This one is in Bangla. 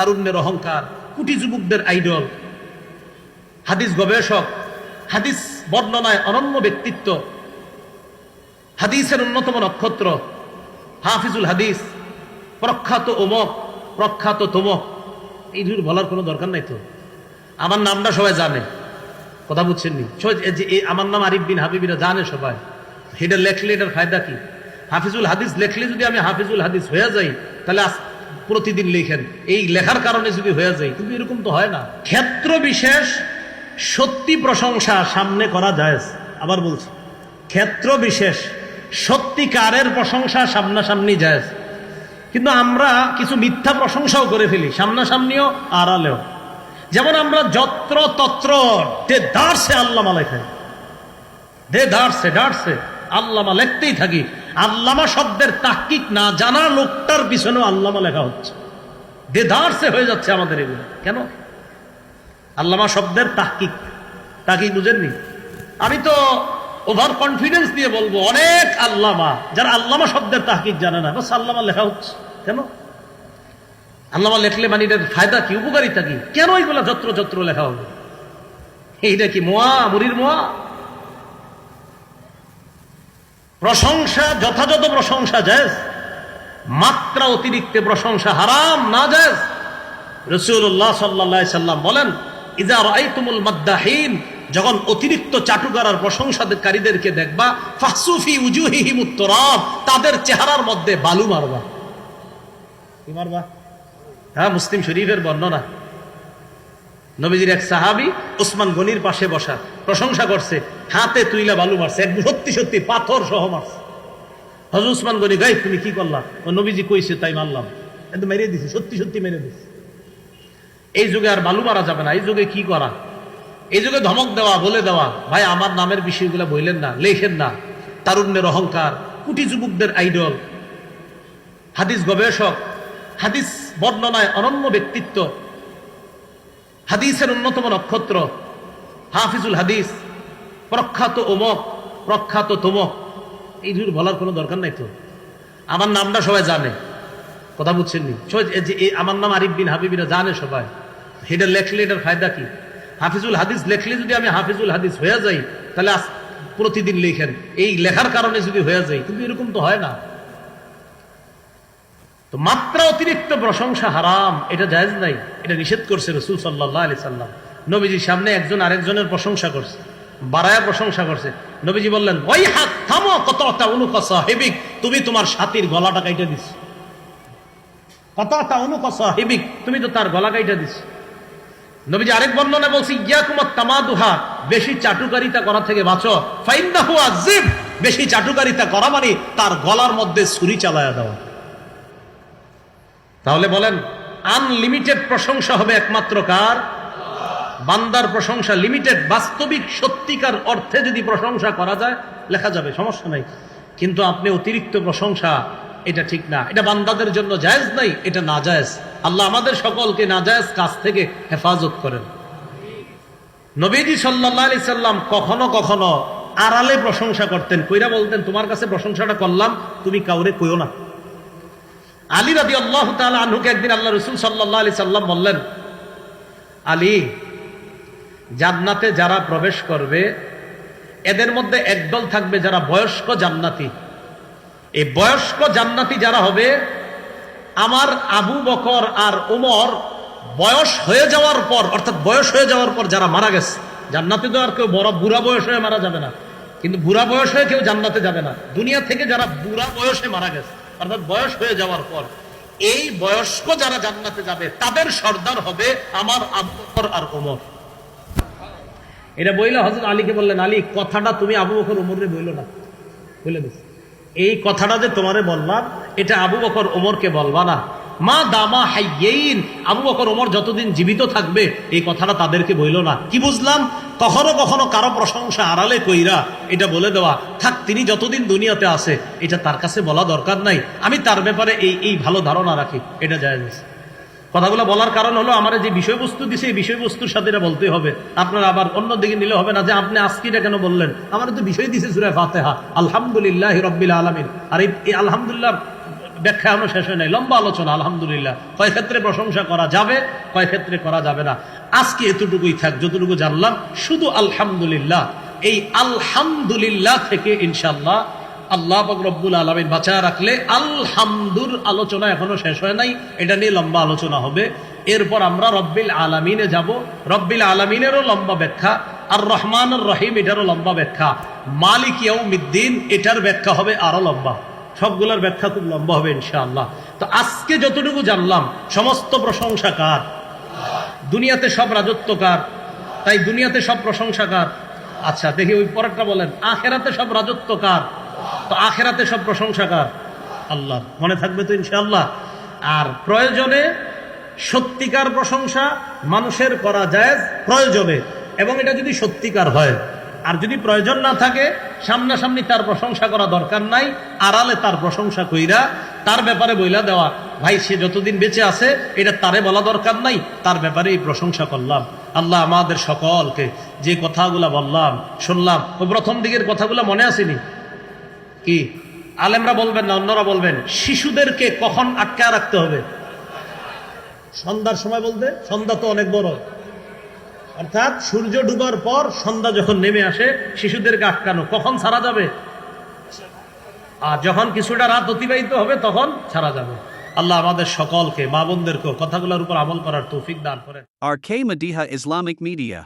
তারুণ্যের অহংকার, কুটি যুবকদের আইডল। হাদিস গবেষক, হাদিস বর্ণনায় অনন্য ব্যক্তিত্ব। হাদিসের অন্যতম নক্ষত্র, হাফিজুল হাদিস, প্রখ্যাত ওমক প্রখ্যাত তোমক এই দুটো বলার কোনো দরকার নাই তো। আমার নামটা সবাই জানে। কথা বুঝছেন নি এই যে আমার নাম আরিফ বিন হাবিবিরা জানে সবাই। এটা লেখলে এটার ফায়দা কি? হাফিজুল হাদিস লেখলে যদি আমি হাফিজুল হাদিস হয়ে যাই, তাহলে প্রতিদিন লেখেন। এই লেখার কারণে যদি হয়ে যায়, কিন্তু এরকম তো হয় না। ক্ষেত্র বিশেষ, সত্যি প্রশংসা সামনে করা যায় আবার বলছি, ক্ষেত্র বিশেষ, সত্যিকারের প্রশংসা সামনাসামনি যায় কিন্তু আমরা কিছু মিথ্যা প্রশংসাও করে ফেলি, সামনাসামনিও, আড়ালেও। যেমন আমরা যত্র তত্র, দে দাঁড়ছে আল্লামা লেখায় দে দাঁড়ছে দাঁড়ছে আল্লামা লেখতেই থাকি। আল্লামা শব্দের তাকিক না জানা লোকটার পিছনেও আল্লামা লেখা হচ্ছে। দে দাঁড়ছে হয়ে যাচ্ছে আমাদের এগুলো। কেন? আল্লামা শব্দের তাকিক তাকিক বুঝেননি? আমি তো ওভার কনফিডেন্স দিয়ে বলব, অনেক আল্লামা, যারা আল্লামা শব্দের তাহকিক জানে না, বাস আল্লামা লেখা হচ্ছে। কেন? আল্লামা লেখলে মানে এটার ফায়দা কি, উপকারিতা কি? কেন এগুলা যত্র যত্র লেখা হবে এইটা কি মোয়া, মুড়ির মোয়া? প্রশংসা, যথাযথ প্রশংসা যায় মাত্রা অতিরিক্ত প্রশংসা হারাম, না যায় রসুল্লাহ সাল্লা সাল্লাম বলেন ইজা রাইতুমুল মাদ্দাহিন যখন অতিরিক্ত চাটুকারার প্রশংসাকারীদেরকে দেখবা ফাসুফি উজুহিহিম উত্তরাব তাদের চেহারার মধ্যে বালু মারবা। কি মারবা? হ্যাঁ মুসলিম শরীফের বর্ণনা। নবীজির এক সাহাবি ওসমান গনির পাশে বসা প্রশংসা করছে, হাতে তুইলা বালু মারছে একদম সত্যি সত্যি পাথর সহ মারছে। হজর উসমান গনি গাই তুমি কি করলা? ও নবীজি কইছে, তাই মারলাম। একদম মেরে দিছে, সত্যি সত্যি মেরে দিছে। এই যুগে আর বালু মারা যাবে না, এই যুগে কি করা? এই যুগে ধমক দেওয়া, বলে দেওয়া, ভাই, আমার নামের বিষয়গুলো বললেন না, লেখেন না। তারুণ্যের অহংকার, কুটি যুবকদের আইডল। হাদিস গবেষক, হাদিস বর্ণনায় অনন্য ব্যক্তিত্ব হাদিসের অন্যতম নক্ষত্র, হাফিজুল হাদিস, প্রখ্যাত ওমক প্রখ্যাত তোমক এই দুটো বলার কোনো দরকার নাই তো? আমার নামটা সবাই জানে, কথা বুঝছেন নি? যে আমার নাম আরিফ বিন হাবিবিরা জানে সবাই। এটা লেখলে এটার ফায়দা কি? হাফিজুল হাদিস লেখলে যদি আমি হাফিজুল হাদিস হয়ে যাই, তাহলে প্রতিদিন লেখেন। এই লেখার কারণে যদি হয়ে যায় কিন্তু এরকম তো হয় না। তো মাত্রা অতিরিক্ত প্রশংসা হারাম, এটা জায়েজ নাই। এটা নিষেধ করছে রসুল সাল্লাহ আলি সাল্লাম। নবীজির সামনে একজন আরেকজনের প্রশংসা করছে, বাড়ায়া প্রশংসা করছে। নবীজি বললেন ওই হাত থামো কত হেবিক তুমি তোমার সাথীর গলাটা কাইটা দিস কত অনুকসা হেবিক তুমি তো তার গলা কাইটা দিস নবীজি আরেক বর্ণনা বলছি ইয়া কুমার তামাদুহা বেশি চাটুকারিতা করা থেকে বাঁচো। ফাইন্দাহু আজিব বেশি চাটুকারিতা করা মানে তার গলার মধ্যে ছুরি চালায়া দেওয়া। তাহলে বলেন আনলিমিটেড প্রশংসা হবে একমাত্র কার? বান্দার প্রশংসা লিমিটেড বাস্তবিক, সত্যিকার অর্থে যদি প্রশংসা করা যায়, লেখা যাবে, সমস্যা নাই। কিন্তু আপনি অতিরিক্ত প্রশংসা, এটা ঠিক না। এটা বান্দাদের জন্য জায়েজ নাই, এটা না জায়েজ আল্লাহ আমাদের সকলকে না জায়েজ কাজ থেকে হেফাজত করেন। নবীজি সাল্লাহ আলি সাল্লাম কখনো কখনো আড়ালে প্রশংসা করতেন। কইরা বলতেন, তোমার কাছে প্রশংসাটা করলাম, তুমি কাউরে কইও না। আলী রাদি আল্লাহ আনহুকে একদিন আল্লাহ রসুল সাল্লাহ আলি সাল্লাম বললেন, আলী, জান্নাতে যারা প্রবেশ করবে, এদের মধ্যে একদল থাকবে যারা বয়স্ক জান্নাতি। এই বয়স্ক জান্নাতি যারা হবে, আমার আবু বকর আর উমর বয়স হয়ে যাওয়ার পর, অর্থাৎ বয়স হয়ে যাওয়ার পর যারা মারা গেছে, জান্নাতে তো আর কেউ বড় বুড়া বয়স হয়ে মারা যাবে না। কিন্তু বুড়া বয়স হয়ে কেউ জান্নাতে যাবে না। দুনিয়া থেকে যারা বুড়া বয়সে মারা গেছে অর্থাৎ বয়স হয়ে যাওয়ার পর, এই বয়স্ক যারা জান্নাতে যাবে, তাদের সর্দার হবে আমার আবু বকর আর ওমর। এটা বইলে হজরত আলীকে বললেন, আলী, কথাটা তুমি আবু বকর ওমরে বইল না। বলে দিস। এই কথাটা যে তোমারে বললাম, এটা আবু বকর ওমরকে বলবা না। মা দামা হাইয়েইন আবু বকর ওমর যতদিন জীবিত থাকবে, এই কথাটা তাদেরকে বইল না। কি বুঝলাম? কখনো কখনো কারও প্রশংসা আড়ালে কইরা এটা বলে দেওয়া, থাক, তিনি যতদিন দুনিয়াতে আছে, এটা তার কাছে বলা দরকার নাই। আমি তার ব্যাপারে এই এই ভালো ধারণা রাখি। এটা যায় কথাগুলো বলার কারণ হলো আমার যে বিষয়বস্তু দিছে, এই বিষয়বস্তুর সাথে এটা বলতে হবে। আপনার আবার অন্য দিকে নিলে হবে না যে আপনি আজকিটা কেন বললেন? আমার তো বিষয় দিছে সুরে ফাতেহা। আলহামদুলিল্লাহ রব্বিল আলমিন। আর এই আলহামদুলিল্লাহ ব্যাখ্যা এখনও শেষ হয় নাই। লম্বা আলোচনা, আলহামদুলিল্লাহ। কয় ক্ষেত্রে প্রশংসা করা যাবে, কয় ক্ষেত্রে করা যাবে না। আজকে এতটুকুই থাক, যতটুকু জানলাম, শুধু আলহামদুলিল্লাহ। এই আলহামদুলিল্লাহ থেকে ইনশাল্লাহ আল্লাহ রব্বুল আলমিন বাঁচা রাখলে আলহামদুর আলোচনা এখনও শেষ হয় নাই। এটা নিয়ে লম্বা আলোচনা হবে। এরপর আমরা রব্বিল আলামিনে যাব। রব্বিল আলামিনেরও লম্বা ব্যাখ্যা, আর রহমান রহিম এটারও লম্বা ব্যাখ্যা। মালিক ইয়াউমিদ্দিন, এটার ব্যাখ্যা হবে আরও লম্বা। সবগুলোর ব্যাখ্যা খুব লম্বা হবে ইনশাআল্লাহ। তো আজকে যতটুকু জানলাম, সমস্ত প্রশংসা কার? দুনিয়াতে সব রাজত্ব কার? তাই দুনিয়াতে সব প্রশংসা কার? আচ্ছা দেখি ওই পরেরটা বলেন। আখেরাতে সব রাজত্ব কার? তো আখেরাতে সব প্রশংসা কার? আল্লাহ মনে থাকবে তো ইনশাআল্লাহ। আর প্রয়োজনে সত্যিকার প্রশংসা মানুষের করা যায় প্রয়োজনে। এবং এটা যদি সত্যিকার হয়, আর যদি প্রয়োজন না থাকে সামনাসামনি তার প্রশংসা করা দরকার নাই, আড়ালে তার প্রশংসা কইরা তার ব্যাপারে বইলা দেওয়া। ভাই, সে যতদিন বেঁচে আছে, এটা তারে বলা দরকার নাই, তার ব্যাপারে প্রশংসা করলাম। আল্লাহ আমাদের সকলকে যে কথাগুলা বললাম, শুনলাম, ও প্রথম দিকের কথাগুলো মনে আসেনি? কি? আলেমরা বলবেন না, অন্যরা বলবেন, শিশুদেরকে কখন আটকায় রাখতে হবে? সন্ধ্যার সময় বলতে? সন্ধ্যা তো অনেক বড়। অর্থাৎ সূর্য ডুবার পর সন্ধ্যা যখন নেমে আসে, শিশুদেরকে আটকানো, কখন ছাড়া যাবে? আর যখন কিছুটা রাত অতিবাহিত হবে, তখন ছাড়া যাবে। আল্লাহ আমাদের সকলকে, মা বোনদেরকে কথাগুলোর উপর আমল করার তৌফিক দান করেন। RK Madiha Islamic Media